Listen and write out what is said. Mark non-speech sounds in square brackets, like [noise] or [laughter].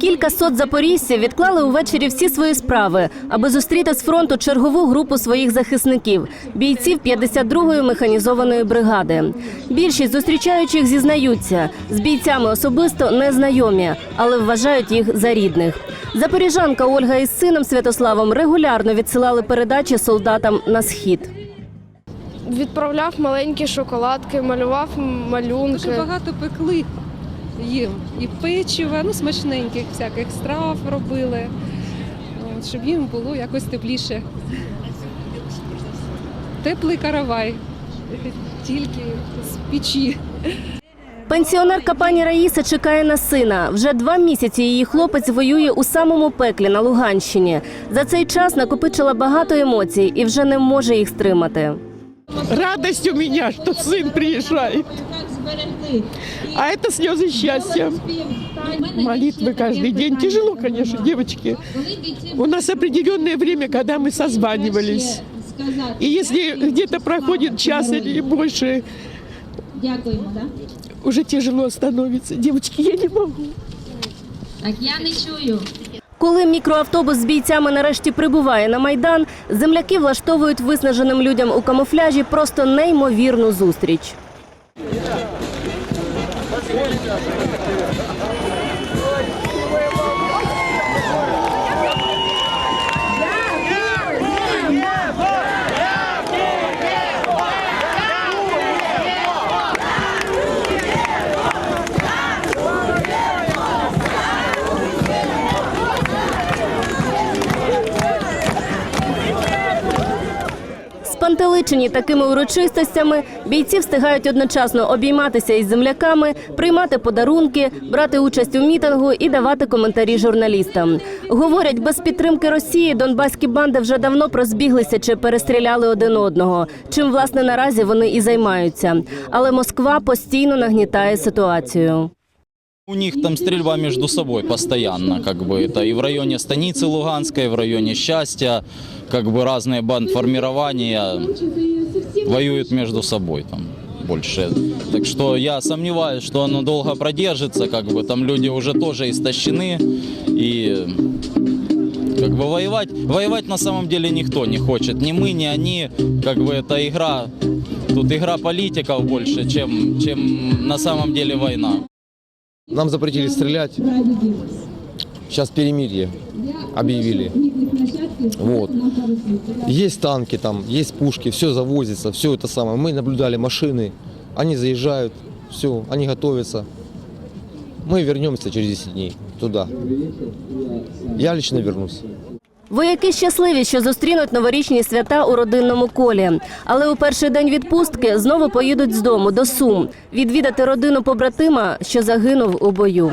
Кілька сот запоріжців відклали увечері всі свої справи, аби зустріти з фронту чергову групу своїх захисників бійців 52-ї механізованої бригади. Більшість зустрічаючих зізнаються, з бійцями особисто не знайомі, але вважають їх за рідних. Запоріжанка Ольга із сином Святославом регулярно відсилали передачі солдатам на схід. Відправляв маленькі шоколадки, малював Дуже малюнки. багато пекли їм. І печива, ну смачненьких всяких страв робили, От, щоб їм було якось тепліше. Теплий каравай, [laughs] тільки з печі. Пенсіонерка пані Раїса чекає на сина. Вже два місяці її хлопець воює у самому пеклі на Луганщині. За цей час накопичила багато емоцій і вже не може їх стримати. Радость у меня, что сын приезжает. А это слезы счастья. Молитвы каждый день. Тяжело, конечно, девочки. У нас определенное время, когда мы созванивались. И если где-то проходит час или больше, Дякуємо, да? уже тяжело становится. Девочки, я не могу. Так я не чую. Коли мікроавтобус з бійцями нарешті прибуває на майдан, земляки влаштовують виснаженим людям у камуфляжі просто неймовірну зустріч. Thank you. Спантеличені такими урочистостями бійці встигають одночасно обійматися із земляками, приймати подарунки, брати участь у мітингу і давати коментарі журналістам. Говорять, без підтримки Росії донбаські банди вже давно прозбіглися чи перестріляли один одного. Чим власне наразі вони і займаються. Але Москва постійно нагнітає ситуацію. У них там стрельба между собой постоянно, как бы это и в районе станицы Луганской, и в районе Счастья, как бы разные бандформирования воюют между собой там больше. Так что я сомневаюсь, что оно долго продержится, как бы там люди уже тоже истощены и как бы воевать, воевать на самом деле никто не хочет, ни мы, ни они, как бы это игра, тут игра политиков больше, чем, чем на самом деле война. Нам запретили стрелять. Сейчас перемирие объявили. Вот. Есть танки там, есть пушки, все завозится, все это самое. Мы наблюдали машины, они заезжают, все, они готовятся. Мы вернемся через 10 дней туда. Я лично вернусь. Вояки щасливі, що зустрінуть новорічні свята у родинному колі. Але у перший день відпустки знову поїдуть з дому до Сум відвідати родину побратима, що загинув у бою.